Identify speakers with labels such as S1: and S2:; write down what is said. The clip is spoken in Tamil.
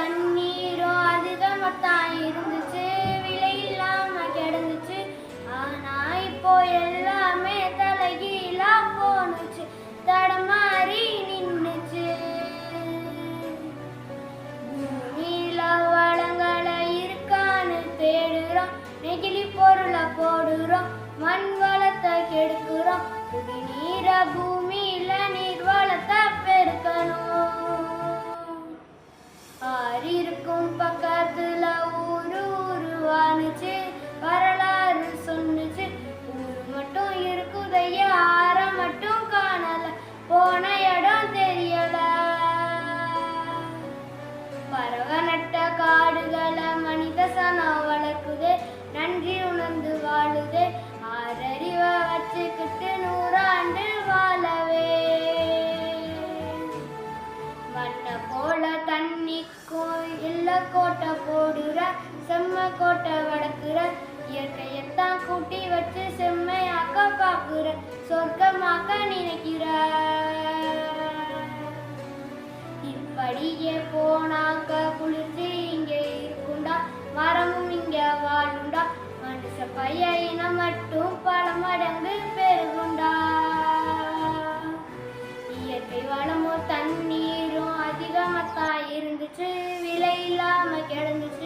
S1: தண்ணீரும் அதிகமாத்தான் இருந்துச்சு. விலை இல்லாம கிடந்துச்சு. ஆனா இப்போ எல்லாமே தலைகீழா போனுச்சு தடமாறி நின்னுச்சு. பூமியில வளங்களை இருக்கான்னு தேடுறோம். நெகிழி பொருளை போடுறோம். மண் வளத்தை கெடுக்கிறோம். குடிநீர பூ போன இடம் தெரியல பறவை நட்ட காடுகளை மனித சனம் வளர்க்குது நன்றி உணர்ந்து வாழுது. ஆறறிவை வச்சுக்கிட்டு நூறாண்டு வாழவே. வண்ண போல தண்ணிக்கும் இல்ல கோட்டை போடுற செம்ம கோட்டை வளர்க்குற. இயற்கையத்தான் கூட்டி வச்சு செம்மையாக்க பாக்குற சொர்க்கமாக்க இப்படியே போனாக்க குளிர்ச்சி இங்கே இருக்குண்டா மரமும் இங்க வாழுண்டா. மனுஷ பைய மட்டும் பல மடங்கு பெருகுண்டா. இயற்கை வளமும் தண்ணீரும் அதிகமாத்தான் இருந்துச்சு விலை இல்லாம கிடந்துச்சு.